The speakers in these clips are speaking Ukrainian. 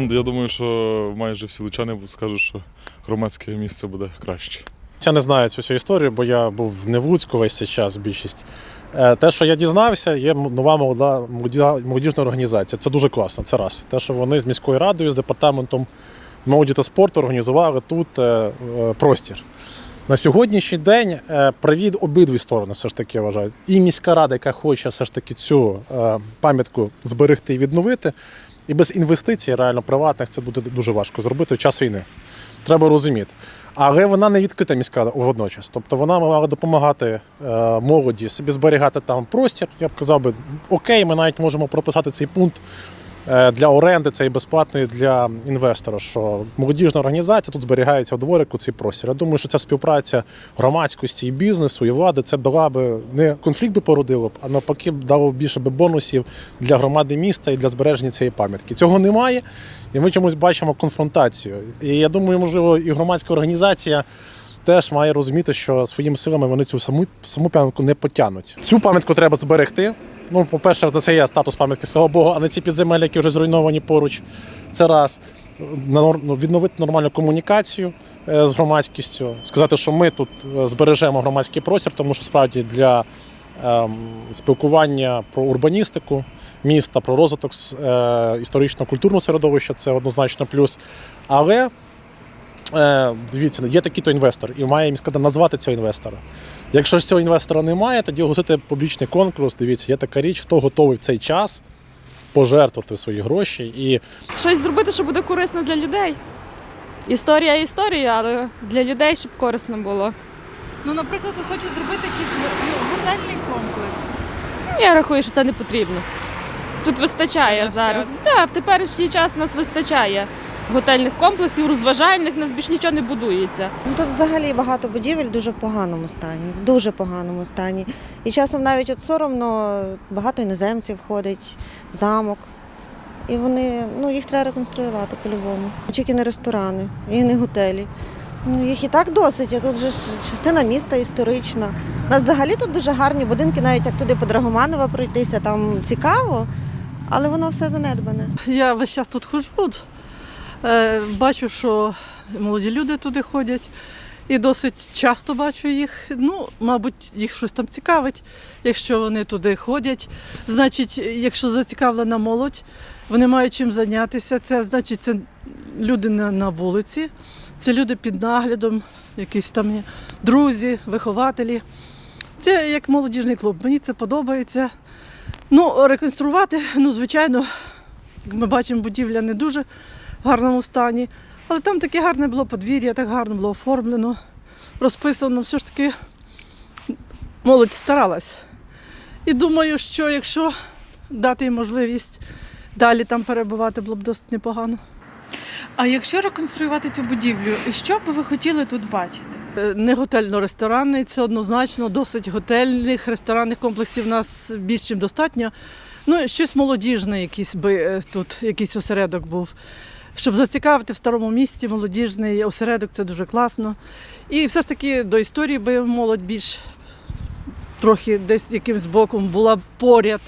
Ну, я думаю, що майже всі лучани скажуть, що громадське місце буде краще. Я не знаю цю всю історію, бо я був в Луцьку весь цей час більшість. Е, Те, що я дізнався, є нова молода молодіжна організація. Це дуже класно. Це раз. Те, що вони з міською радою, з департаментом молоді та спорту організували тут е, е, простір. На сьогоднішній день привід обидві сторони, все ж таки вважають. І міська рада, яка хоче все ж таки цю пам'ятку зберегти і відновити. І без інвестицій, реально приватних, це буде дуже важко зробити в час війни. Треба розуміти. Але вона не відкрита міська водночас. Тобто вона мала допомагати е, молоді собі зберігати там простір. Я б казав би, окей, ми навіть можемо прописати цей пункт для оренди, цей безплатний для інвестора. Що молодіжна організація тут зберігається в дворику цей простір. Я думаю, що ця співпраця громадськості і бізнесу, і влади це дала би не конфлікт би породило б, а навпаки дало більше би бонусів для громади міста і для збереження цієї пам'ятки. Цього немає, і ми чомусь бачимо конфронтацію. І я думаю, можливо, і громадська організація. Теж має розуміти, що своїми силами вони цю саму саму пам'ятку не потягнуть. Цю пам'ятку треба зберегти. Ну, по-перше, це є статус пам'ятки слава Богу, а не ці підземелля, які вже зруйновані поруч. Це раз. Ну, Відновити нормальну комунікацію е, з громадськістю, сказати, що ми тут е, збережемо громадський простір, тому що справді для ем, спілкування про урбаністику міста, про розвиток е, історично-культурного середовища це однозначно плюс. Але дивіться, є такий-то інвестор, і має рада назвати цього інвестора. Якщо ж цього інвестора немає, тоді оголосити публічний конкурс. Дивіться, є така річ, хто готовий в цей час пожертвувати свої гроші і Щось зробити, що буде корисно для людей. Історія історія, але для людей, щоб корисно було. Ну, наприклад, ви хочете зробити якийсь го- готельний комплекс. Я рахую, що це не потрібно. Тут вистачає Зараз. Так, в теперішній час нас вистачає готельних комплексів, розважальних, нас більш нічого не будується. Ну, Тут взагалі багато будівель дуже в поганому стані, в дуже поганому стані. І часом навіть от соромно багато іноземців ходить замок. І вони, ну їх треба реконструювати по-любому. Тільки не ресторани, і не готелі. Ну, їх і так досить, а тут же частина міста історична. У нас взагалі тут дуже гарні будинки, навіть як туди по Драгоманова пройтися, там цікаво, але воно все занедбане. Я весь час тут ходжу. Е, Бачу, що молоді люди туди ходять. І досить часто бачу їх. Ну, мабуть, їх щось там цікавить, якщо вони туди ходять. Значить, якщо зацікавлена молодь, вони мають чим зайнятися. Це значить, це люди на, вулиці, це люди під наглядом, якісь там є друзі, вихователі. Це як молодіжний клуб. Мені це подобається. Ну, реконструвати, ну, звичайно, ми бачимо, будівля не дуже гарному стані. Але там таке гарне було подвір'я, так гарно було оформлено, розписано. Все ж таки молодь старалась. І думаю, що якщо дати їм можливість далі там перебувати, було б досить непогано. А якщо реконструювати цю будівлю, що би ви хотіли тут бачити? Е, Не готельно-ресторанний, це однозначно, досить готельних ресторанних комплексів у нас більш ніж достатньо. Ну, щось молодіжне, якийсь би е, тут якийсь осередок був. Щоб зацікавити в старому місті молодіжний осередок, це дуже класно. І все ж таки до історії би молодь більш трохи десь якимсь боком була поряд.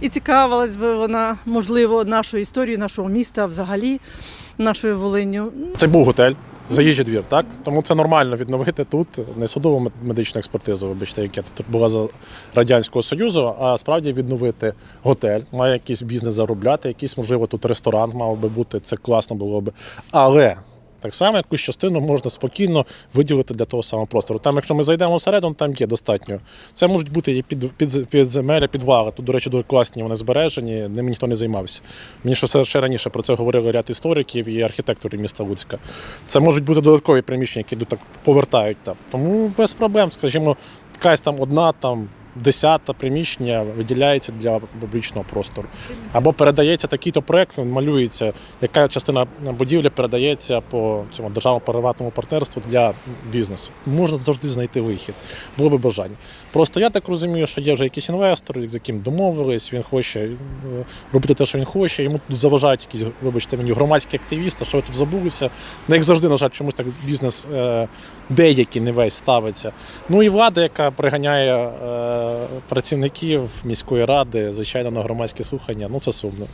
І цікавилась би вона, можливо, нашою історією, нашого міста, взагалі, нашою Волинню. Це був готель, заїжджий двір, так? Тому це нормально відновити тут не судову медичну експертизу, вибачте, яка тут була за Радянського Союзу, а справді відновити готель, має якийсь бізнес заробляти, якийсь, можливо, тут ресторан мав би бути, це класно було би. Але так само якусь частину можна спокійно виділити для того самого простору. Там, якщо ми зайдемо всередину, там є достатньо. Це можуть бути і під, під, підземелля, підвали. Тут, до речі, дуже класні, вони збережені, ними ніхто не займався. Мені що ще раніше про це говорили ряд істориків і архітекторів міста Луцька. Це можуть бути додаткові приміщення, які так повертають там. Тому без проблем, скажімо, якась там одна там. Десята приміщення виділяється для публічного простору. Або передається такий-то проект, він малюється, яка частина будівлі передається по цьому державному приватному партнерству для бізнесу. Можна завжди знайти вихід. Було би бажання. Просто я так розумію, що є вже якийсь інвестор, з яким домовились, він хоче е, робити те, що він хоче. Йому тут заважають якісь, вибачте мені, громадські активісти, що ви тут забулися. Ну, як завжди, на жаль, чомусь так бізнес е, деякий не весь ставиться. Ну і влада, яка приганяє е, працівників міської ради, звичайно, на громадські слухання, ну це сумно.